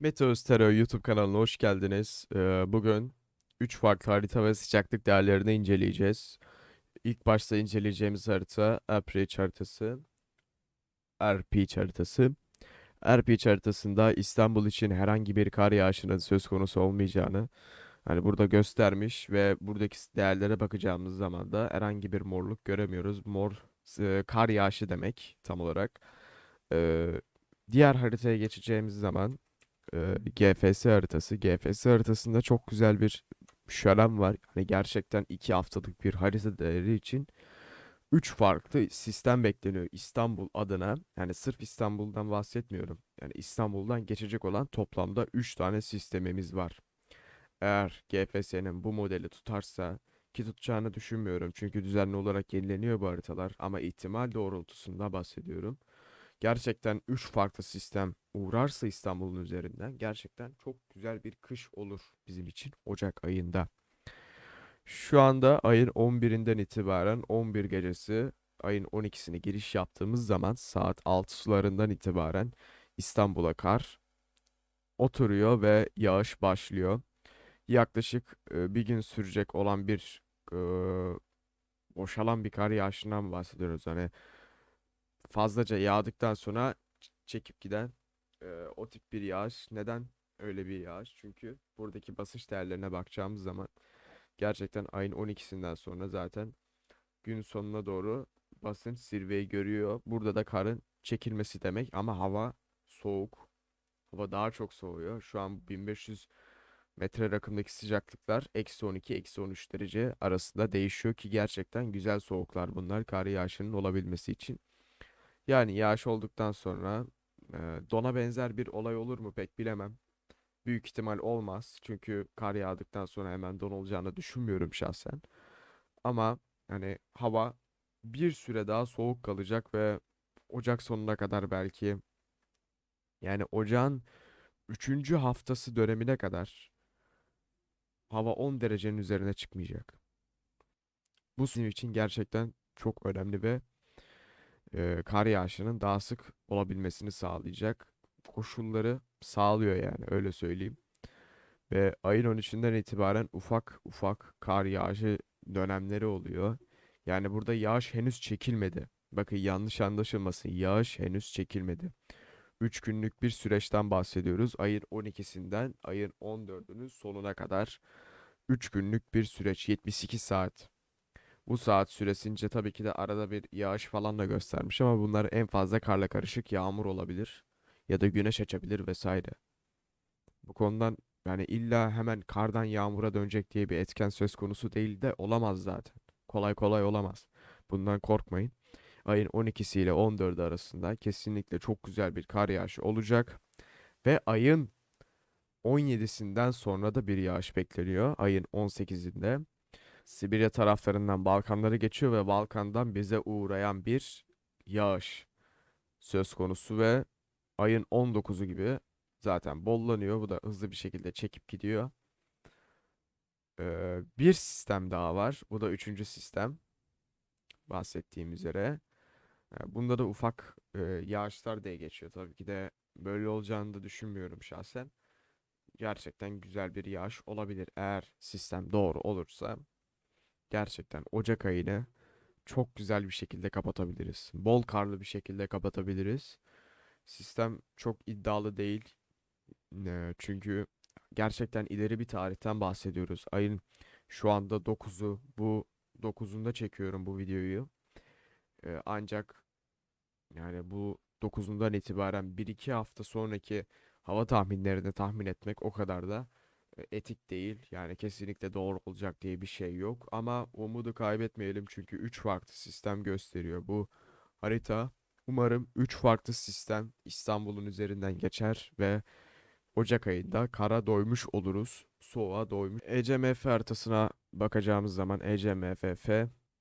Meteos Terör YouTube kanalına hoş geldiniz. Ee, bugün 3 farklı harita ve sıcaklık değerlerini inceleyeceğiz. İlk başta inceleyeceğimiz harita Aperture haritası. RP haritası. RP haritasında İstanbul için herhangi bir kar yağışının söz konusu olmayacağını hani burada göstermiş ve buradaki değerlere bakacağımız zaman da herhangi bir morluk göremiyoruz. Mor e, kar yağışı demek tam olarak. Ee, diğer haritaya geçeceğimiz zaman GFS haritası. GFS haritasında çok güzel bir şölen var. Hani gerçekten 2 haftalık bir harita değeri için 3 farklı sistem bekleniyor İstanbul adına. Yani sırf İstanbul'dan bahsetmiyorum. Yani İstanbul'dan geçecek olan toplamda 3 tane sistemimiz var. Eğer GFS'nin bu modeli tutarsa ki tutacağını düşünmüyorum. Çünkü düzenli olarak yenileniyor bu haritalar ama ihtimal doğrultusunda bahsediyorum gerçekten 3 farklı sistem uğrarsa İstanbul'un üzerinden gerçekten çok güzel bir kış olur bizim için Ocak ayında. Şu anda ayın 11'inden itibaren 11 gecesi ayın 12'sine giriş yaptığımız zaman saat 6 sularından itibaren İstanbul'a kar oturuyor ve yağış başlıyor. Yaklaşık e, bir gün sürecek olan bir e, boşalan bir kar yağışından bahsediyoruz. Hani fazlaca yağdıktan sonra çekip giden e, o tip bir yağış. Neden öyle bir yağış? Çünkü buradaki basınç değerlerine bakacağımız zaman gerçekten ayın 12'sinden sonra zaten gün sonuna doğru basınç zirveyi görüyor. Burada da karın çekilmesi demek ama hava soğuk. Hava daha çok soğuyor. Şu an 1500 metre rakımdaki sıcaklıklar eksi 12 eksi 13 derece arasında değişiyor ki gerçekten güzel soğuklar bunlar kar yağışının olabilmesi için. Yani yağış olduktan sonra e, dona benzer bir olay olur mu pek bilemem. Büyük ihtimal olmaz. Çünkü kar yağdıktan sonra hemen don olacağını düşünmüyorum şahsen. Ama hani hava bir süre daha soğuk kalacak ve Ocak sonuna kadar belki yani ocağın üçüncü haftası dönemine kadar hava 10 derecenin üzerine çıkmayacak. Bu sizin için gerçekten çok önemli ve e, kar yağışının daha sık olabilmesini sağlayacak koşulları sağlıyor yani öyle söyleyeyim. Ve ayın 13'ünden itibaren ufak ufak kar yağışı dönemleri oluyor. Yani burada yağış henüz çekilmedi. Bakın yanlış anlaşılmasın. Yağış henüz çekilmedi. 3 günlük bir süreçten bahsediyoruz. Ayın 12'sinden ayın 14'ünün sonuna kadar 3 günlük bir süreç 72 saat. Bu saat süresince tabii ki de arada bir yağış falan da göstermiş ama bunlar en fazla karla karışık yağmur olabilir ya da güneş açabilir vesaire. Bu konudan yani illa hemen kardan yağmura dönecek diye bir etken söz konusu değil de olamaz zaten. Kolay kolay olamaz. Bundan korkmayın. Ayın 12'si ile 14'ü arasında kesinlikle çok güzel bir kar yağışı olacak. Ve ayın 17'sinden sonra da bir yağış bekleniyor. Ayın 18'inde. Sibirya taraflarından Balkanları geçiyor ve Balkan'dan bize uğrayan bir yağış söz konusu ve ayın 19'u gibi zaten bollanıyor. Bu da hızlı bir şekilde çekip gidiyor. Ee, bir sistem daha var. Bu da üçüncü sistem. Bahsettiğim üzere. Ee, Bunda da ufak e, yağışlar diye geçiyor. Tabii ki de böyle olacağını da düşünmüyorum şahsen. Gerçekten güzel bir yağış olabilir. Eğer sistem doğru olursa gerçekten Ocak ayını çok güzel bir şekilde kapatabiliriz. Bol karlı bir şekilde kapatabiliriz. Sistem çok iddialı değil. Çünkü gerçekten ileri bir tarihten bahsediyoruz. Ayın şu anda 9'u bu 9'unda çekiyorum bu videoyu. Ancak yani bu 9'undan itibaren 1-2 hafta sonraki hava tahminlerini tahmin etmek o kadar da etik değil. Yani kesinlikle doğru olacak diye bir şey yok. Ama umudu kaybetmeyelim çünkü 3 farklı sistem gösteriyor bu harita. Umarım 3 farklı sistem İstanbul'un üzerinden geçer ve Ocak ayında kara doymuş oluruz. Soğuğa doymuş. ECMF haritasına bakacağımız zaman ECMFF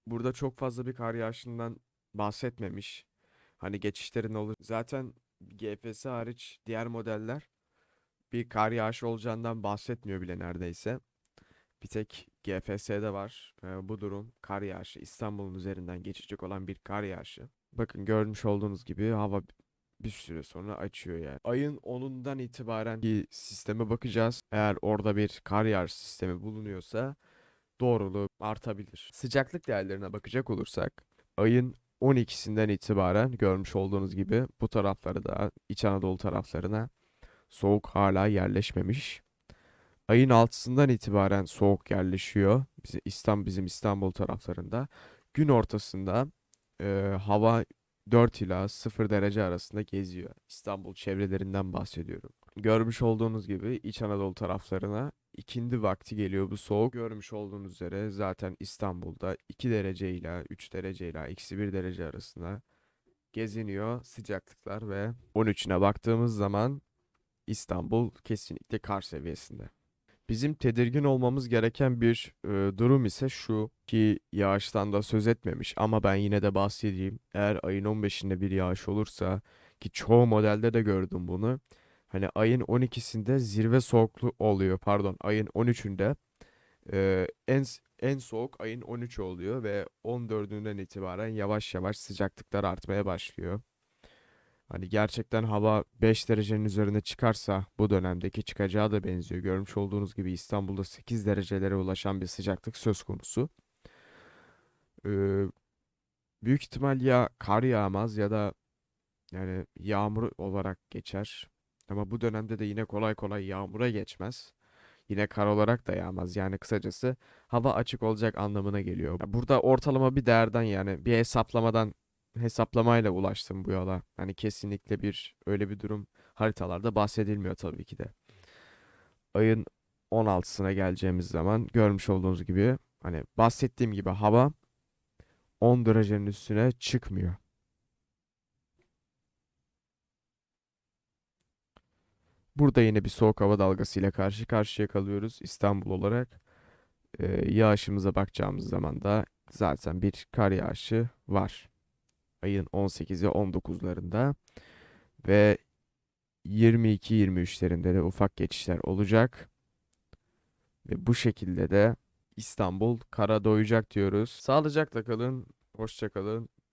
burada çok fazla bir kar yağışından bahsetmemiş. Hani geçişlerin olur. Zaten GFS hariç diğer modeller bir kar yağışı olacağından bahsetmiyor bile neredeyse. Bir tek GFS'de var e, bu durum kar yağışı İstanbul'un üzerinden geçecek olan bir kar yağışı. Bakın görmüş olduğunuz gibi hava bir süre sonra açıyor yani. Ayın 10'undan itibaren ki sisteme bakacağız. Eğer orada bir kar yağış sistemi bulunuyorsa doğruluğu artabilir. Sıcaklık değerlerine bakacak olursak ayın 12'sinden itibaren görmüş olduğunuz gibi bu tarafları da İç Anadolu taraflarına soğuk hala yerleşmemiş. Ayın 6'sından itibaren soğuk yerleşiyor. Bizi İstanbul bizim İstanbul taraflarında. Gün ortasında e, hava 4 ila 0 derece arasında geziyor. İstanbul çevrelerinden bahsediyorum. Görmüş olduğunuz gibi İç Anadolu taraflarına ikindi vakti geliyor bu soğuk. Görmüş olduğunuz üzere zaten İstanbul'da 2 derece ile 3 derece ile eksi 1 derece arasında geziniyor sıcaklıklar ve 13'üne baktığımız zaman İstanbul kesinlikle kar seviyesinde. Bizim tedirgin olmamız gereken bir e, durum ise şu ki yağıştan da söz etmemiş ama ben yine de bahsedeyim. Eğer ayın 15'inde bir yağış olursa ki çoğu modelde de gördüm bunu. Hani ayın 12'sinde zirve soğukluğu oluyor pardon ayın 13'ünde e, en en soğuk ayın 13'ü oluyor ve 14'ünden itibaren yavaş yavaş sıcaklıklar artmaya başlıyor. Hani gerçekten hava 5 derecenin üzerine çıkarsa bu dönemdeki çıkacağı da benziyor. Görmüş olduğunuz gibi İstanbul'da 8 derecelere ulaşan bir sıcaklık söz konusu. Ee, büyük ihtimal ya kar yağmaz ya da yani yağmur olarak geçer. Ama bu dönemde de yine kolay kolay yağmura geçmez. Yine kar olarak da yağmaz. Yani kısacası hava açık olacak anlamına geliyor. Burada ortalama bir değerden yani bir hesaplamadan hesaplamayla ulaştım bu yola. Hani kesinlikle bir öyle bir durum haritalarda bahsedilmiyor tabii ki de. Ayın 16'sına geleceğimiz zaman görmüş olduğunuz gibi hani bahsettiğim gibi hava 10 derecenin üstüne çıkmıyor. Burada yine bir soğuk hava dalgasıyla karşı karşıya kalıyoruz İstanbul olarak. Ee, yağışımıza bakacağımız zaman da zaten bir kar yağışı var ayın 18 ve 19'larında ve 22-23'lerinde de ufak geçişler olacak. Ve bu şekilde de İstanbul kara doyacak diyoruz. Sağlıcakla kalın, hoşça kalın.